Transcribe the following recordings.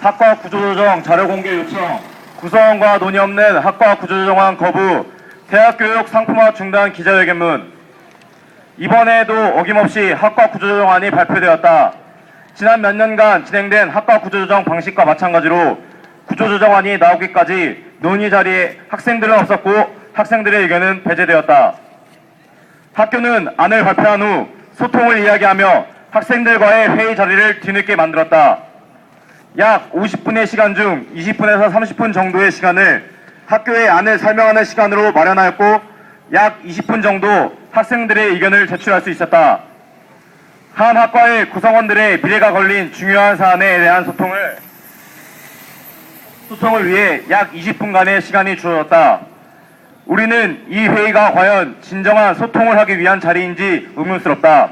학과 구조조정 자료 공개 요청, 구성원과 논의 없는 학과 구조조정안 거부, 대학교육 상품화 중단 기자회견문. 이번에도 어김없이 학과 구조조정안이 발표되었다. 지난 몇 년간 진행된 학과 구조조정 방식과 마찬가지로 구조조정안이 나오기까지 논의 자리에 학생들은 없었고 학생들의 의견은 배제되었다. 학교는 안을 발표한 후 소통을 이야기하며 학생들과의 회의 자리를 뒤늦게 만들었다. 약 50분의 시간 중 20분에서 30분 정도의 시간을 학교의 안을 설명하는 시간으로 마련하였고 약 20분 정도 학생들의 의견을 제출할 수 있었다. 한 학과의 구성원들의 미래가 걸린 중요한 사안에 대한 소통을 소통을 위해 약 20분간의 시간이 주어졌다. 우리는 이 회의가 과연 진정한 소통을 하기 위한 자리인지 의문스럽다.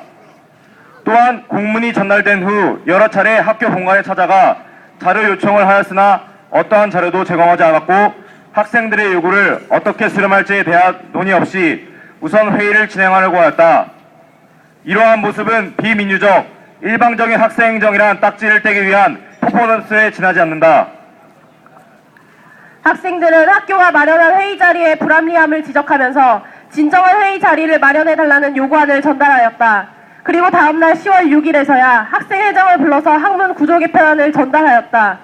또한 공문이 전달된 후 여러 차례 학교 본관에 찾아가 자료 요청을 하였으나 어떠한 자료도 제공하지 않았고 학생들의 요구를 어떻게 수렴할지에 대한 논의 없이 우선 회의를 진행하려고 하였다. 이러한 모습은 비민주적, 일방적인 학생 행정이란 딱지를 떼기 위한 퍼포먼스에 지나지 않는다. 학생들은 학교가 마련한 회의 자리의 불합리함을 지적하면서 진정한 회의 자리를 마련해 달라는 요구안을 전달하였다. 그리고 다음날 10월 6일에서야 학생회장을 불러서 학문 구조 개편안을 전달하였다.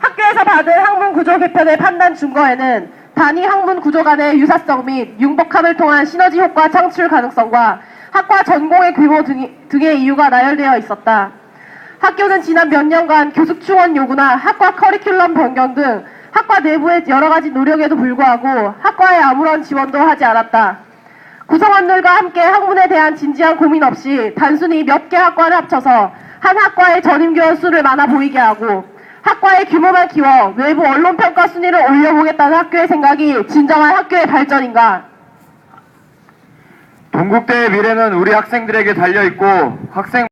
학교에서 받은 학문 구조 개편의 판단 준거에는 단위 학문 구조 간의 유사성 및 융복함을 통한 시너지 효과 창출 가능성과 학과 전공의 규모 등, 등의 이유가 나열되어 있었다. 학교는 지난 몇 년간 교습 충원 요구나 학과 커리큘럼 변경 등 학과 내부의 여러 가지 노력에도 불구하고 학과에 아무런 지원도 하지 않았다. 구성원들과 함께 학문에 대한 진지한 고민 없이 단순히 몇 개 학과를 합쳐서 한 학과의 전임 교원 수를 많아 보이게 하고 학과의 규모만 키워 외부 언론 평가 순위를 올려보겠다는 학교의 생각이 진정한 학교의 발전인가? 동국대의 미래는 우리 학생들에게 달려있고 학생